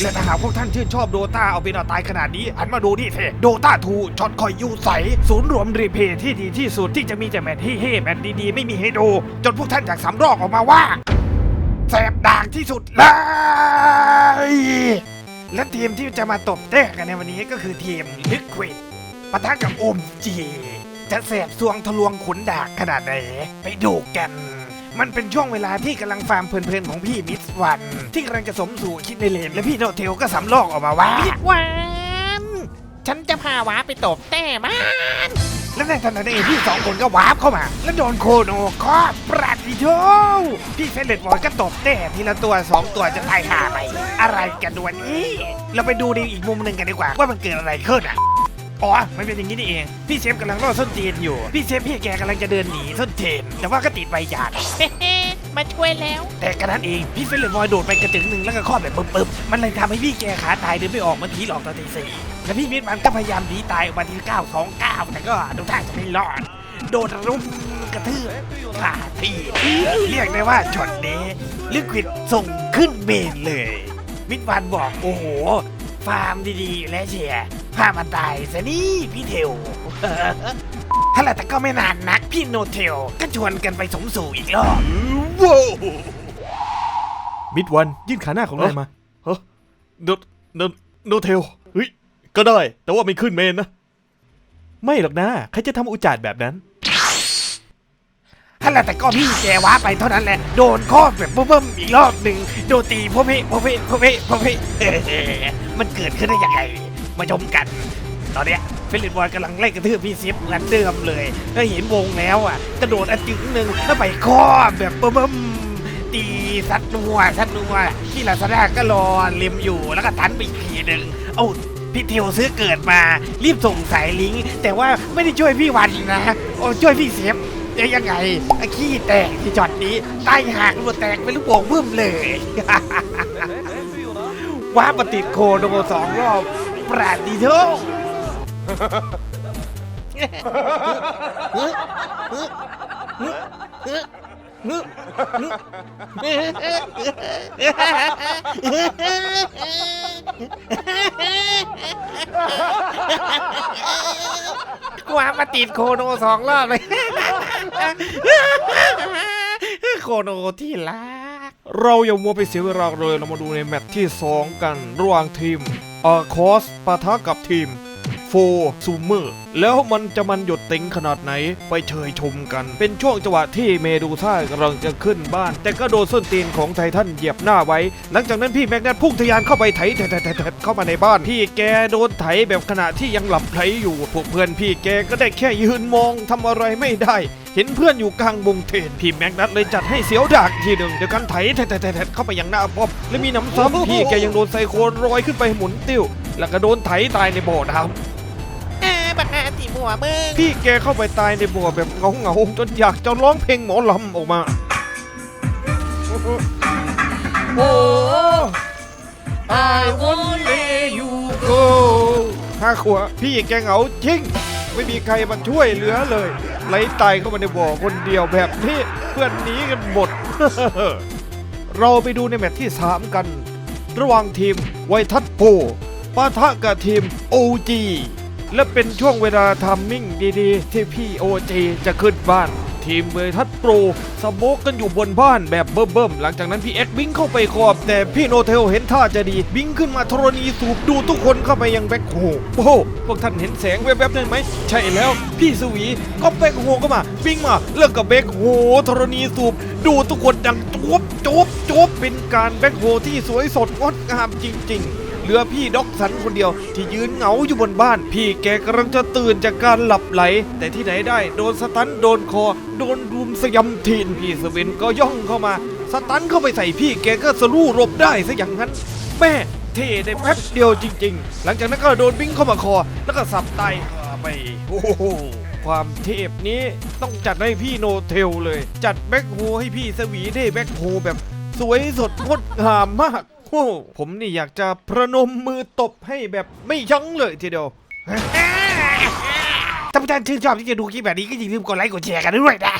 และถ้าหากพวกท่านชื่นชอบโดตาเอาเป็นเอาตายขนาดนี้หันมาดูนี่เถโดตาทูช็อตคอยยูใส ศูนย์รวมรีเพย์ที่ดีที่สุดที่จะมีแต่แมทเฮ่ๆแมทดีๆ ไม่มีให้ดูจนพวกท่านจากสำรอกออกมาว่าแสบด่างที่สุดเลยและทีมที่จะมาตบแต้กันในวันนี้ก็คือทีมลิควิดปะทะกับโอมจี จะแสบสวงทะลวงขุนดากขนาดไหนไปดูกัน มันเป็นช่วงเวลาที่กำลังฟาร์มเพลินๆของพี่มิสวัน ที่กำลังจะสมสู่คิดในเลนและพี่โนเทลก็สำลอกออกมาว่าหวาน ฉันจะพาหวาไปตบแต้มัน และในทันใดนั้นเองพี่สองคนก็วาร์ปเข้ามา แล้วโดนโคโนคอปราดิโทพี่เฟรนเดตบอยก็ตบแน่ทีละตัวสองตัวจะตายหาไป อะไรกันวันนี้ เราไปดูในอีกมุมหนึ่งกันดีกว่าว่ามันเกิดอะไรขึ้นอะ อ๋อมันเป็นอย่างนี้นี่เอง พี่เชฟกำลังล่อส้นเทียนอยู่ พี่เชฟพี่แกกำลังจะเดินหนีส้นเทียนแต่ว่าก็ติดใบหยาดเฮ้มาช่วยแล้ว แต่กระนั้นเองพี่เฟรนเดตบอยโดดไปกระจึงหนึ่งแล้วก็ข้อแบบปึ๊บๆมันเลยทำให้พี่แกขาตายเดินไม่ออกเหมันผีหลอกตอนตีสี่แล้วพี่มิตรมันก็พยายามหนีตายออกมาทีเก้าสองเก้าแต่ก็ดูท่าจะไม่รอด โดนรุมกระทืบขาทีเรียกได้ว่าช็อตนี้ลิควิดส่งขึ้นเมนเลยมิตรวันบอกโอ้โหฟาร์มดีๆอยู่แล้วเชียร์ พามาตายซะนี่พี่เทวถ้าแหละแต่ก็ไม่นานนักพี่โนเทลก็ชวนกันไปสมสู่อีกรอบว้าวมิดวันยื่นขาหน้าของนายมาเฮ้โนโนโนเทลเฮ้ยก็ได้ แต่ว่าไม่ขึ้นเมนนะ ไม่หรอกนะ ใครจะทำอุจจาระแบบนั้นถ้าแหละแต่ก็พี่แกว้าไปเท่านั้นแหละ โดนข้อแบบเบิ่มๆอีกรอบหนึ่งโดนตีพ่อเพพ่อเพพ่อเพพ่อเพเอ่อมันเกิดขึ้นได้ยังไง มาชมกัน ตอนเนี้ยฟิลิปบอยกำลังไล่กระทืบพี่ซิฟเหมือนเดิมเลยถ้าเห็นวงแล้วอะกระโดดอันจึงหนึ่งแล้วไปข้อแบบเบิ่มตีซัดนัวซัดนัวพี่ลาซาด้าก็รอเล็มอยู่แล้วก็ทันไปอีกทีหนึ่งเอ้าพี่เทวซื้อเกิดมา รีบส่งสายลิงก์แต่ว่าไม่ได้ช่วยพี่วันนะโอ้ช่วยพี่เซฟจะยังไงขี้แตกที่จอดนี้ใต้หางรัวแตกเป็นลูกโป่งบึ้มเลยว้าปติดโคโดสองรอบ ปราดดีโทกว่ามาติดโคโนสองรอบเลย โคโนที่รัก เราอย่ามัวไปเสียเวลาเลยเรามาดูในแมตช์ที่ 2 กันระหว่างทีมอาคอสปะทะกับทีมโฟซูเมอร์แล้วมันจะมันหยดติงขนาดไหนไปเชยชมกัน เป็นช่วงจังหวะที่เมดูซ่ากำลังจะขึ้นบ้าน แต่ก็โดนส้นตีนของไททันเหยียบหน้าไว้ หลังจากนั้นพี่แมกนัทพุ่งทะยานเข้าไปไถแถแถแถแถเข้ามาในบ้าน พี่แกโดนไถแบบขณะที่ยังหลับไหลอยู่พวกเพื่อนพี่แกก็ได้แค่ยืนมองทำอะไรไม่ได้ เห็นเพื่อนอยู่กลางวงเทนพี่แม็กนัทเลยจัดให้เสียวดากทีหนึ่งเดี๋ยวกันไถแถแถแถแถเข้าไปยังหน้าป้อมและมีน้ำซ้ำพี่แกยังโดนไซโคนลอยขึ้นไปหมุนติ้ว แล้วก็โดนไถตายในบ่อน้ำเอ้บักฮาตีหัวมึงพี่แกเข้าไปตายในบ่อแบบเงาเงาๆจนอยากจะร้องเพลงหมอลำออกมา โอ้ I won't let you go ห้าขวบพี่แกเหงาจริง ไม่มีใครมาช่วยเหลือเลย ไหลตายเข้ามาในบ่อคนเดียวแบบนี้เพื่อนหนีกันหมด เราไปดูในแมตช์ที่ 3 กัน ระหว่างทีมไวทัตโปปะทะกับทีม OG และเป็นช่วงเวลาทามมิ่งดีๆ ที่พี่ OG จะขึ้นบ้าน ทีมเวทัตโปรสโมกกันอยู่บนบ้านแบบเบิ่มๆหลังจากนั้นพี่เอ็กวิ่งเข้าไปขอบ แต่พี่โนเทลเห็นท่าจะดีวิ่งขึ้นมาธรณีสูบดูทุกคนเข้าไปยังแบ็คโฮโอ้พวกท่านเห็นแสงแวบๆนั่นไหม ใช่แล้ว พี่สวีก็แบ็คโฮก็มาวิ่งมาแล้วก็แบ็คโฮธรณีสูบดูทุกคนดังจวบจวบจวบเป็นการแบ็คโฮที่สวยสดงดงามจริง ๆ เหลือพี่ด็อกสันคนเดียว ที่ยืนเหงาอยู่บนบ้าน พี่แกกำลังจะตื่นจากการหลับไหล แต่ที่ไหนได้โดนสตันโดนคอ โดนรุมสยำทีนพี่สวินก็ย่องเข้ามา สตันเข้าไปใส่พี่แกก็สลู่หลบได้ซะอย่างนั้นแม่เท่ได้แป๊บเดียวจริง ๆ หลังจากนั้นก็โดนบิ้งเข้ามาคอ แล้วก็สับไตไปโอ้โหความเทพนี้ต้องจัดให้พี่โนเทลเลย จัดแบ็คโฮให้พี่สวีได้แบ็คโฮแบบสวยสดงดงามมาก หผมนี่อยากจะประนมมือตบให้แบบไม่ยั้งเลยทีเดียว ถ้าผู้ท่านชื่นชอบที่จะดูคลิปแบบนี้ก็อย่าลืมกดไลค์กดแชร์กันด้วยนะ